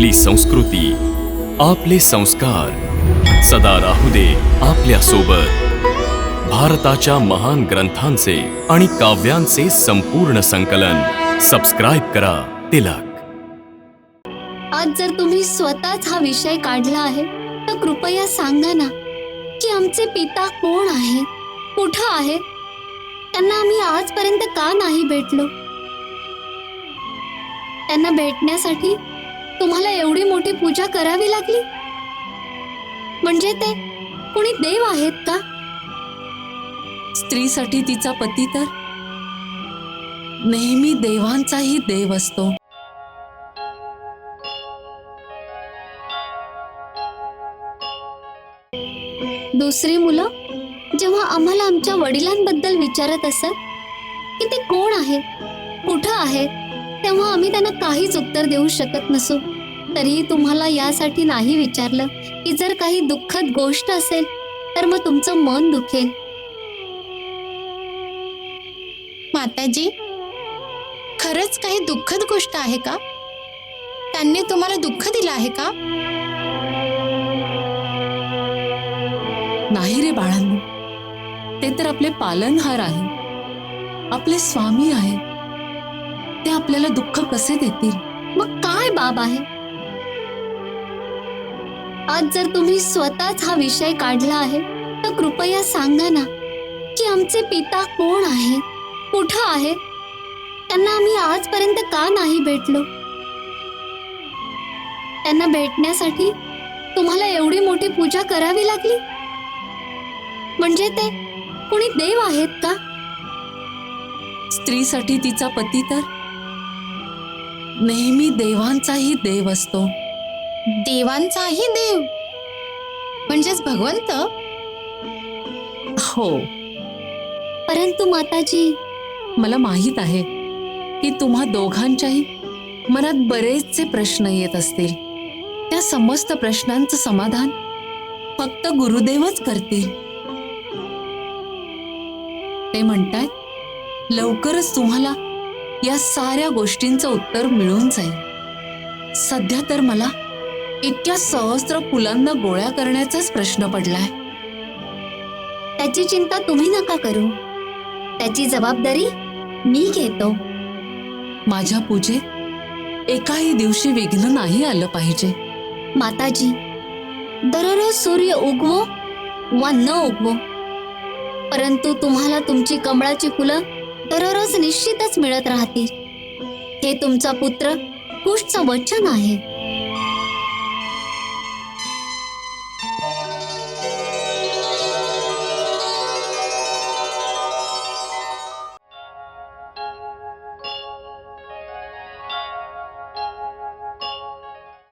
आपली संस्कृती आपले संस्कार. सदा राहू दे आपल्यासोबत भारताच्या महान ग्रंथांचे आणि काव्यांचे संपूर्ण संकलन. सबस्क्राईब करा तिलक. आज जर तुम्ही स्वतःच हा विषय काढला आहे तर कृपया सांगा ना की आमचे पिता कोण आहे कुठं आहे त्यांना आम्ही आजपर्यंत का नाही भेटलो? त्यांना भेटण्यासाठी तुम्हाला एवढी मोठी पूजा करावी लागली? म्हणजे ते कुणी देव आहेत का? स्त्रीसाठी तिचा पती तर नेहमी देवांचाही देव असतो. दुसरी मुलं जेव्हा आम्हाला आमच्या वडिलांबद्दल विचारत असत की ते कोण आहे कुठं आहे तेव्हा आम्ही त्यांना काहीच उत्तर देऊ शकत नसो. तरीही तुम्हाला यासाठी नाही विचारलं की जर काही दुःखद गोष्ट असेल तर मग तुमचं मन दुखेल. माताजी खरंच काही दुःखद गोष्ट आहे का? त्यांनी तुम्हाला दुःख दिलं आहे का? नाही रे बाळांनो ते तर आपले पालनहार आहे. आपले स्वामी आहे. ते आपल्याला दुःख कसे देतील? मग काय बाब आहे? आज जर तुम्ही स्वतःच हा विषय काढला आहे तर कृपया सांगा ना की आमचे पिता कोण आहे? कुठं आहे? त्यांना आम्ही आजपर्यंत का नाही भेटलो? त्यांना भेटण्यासाठी तुम्हाला एवढी मोठी पूजा करावी लागली? म्हणजे ते कुणी देव आहेत का? स्त्रीसाठी तिचा पती तर नेहमी देवांचाही देव असतो. देवांचाही देव. म्हणजेच भगवंत? हो. परंतु माताजी मला माहीत आहे की तुम्हा दोघांच्याही मनात बरेचसे प्रश्न येत असतील. त्या समस्त प्रश्नांचं समाधान फक्त गुरुदेवच करतील. ते म्हणतात लवकरच तुम्हाला या साऱ्या गोष्टींचं उत्तर मिळून जाईल. सध्या तर मला इतक्या सहस्त्र फुलांना गोळ्या करण्याचाच प्रश्न पडलाय. त्याची चिंता तुम्ही नका करू. त्याची जबाबदारी मी घेतो. माझ्या पूजेत एकाही दिवशी विघ्न नाही आलं पाहिजे. माताजी दररोज सूर्य उगवो वा न उगवो परंतु तुम्हाला तुमची कमळाची फुलं दररोज निश्चितच मिळत राहतील. हे तुमचा पुत्र कुशचं वचन आहे.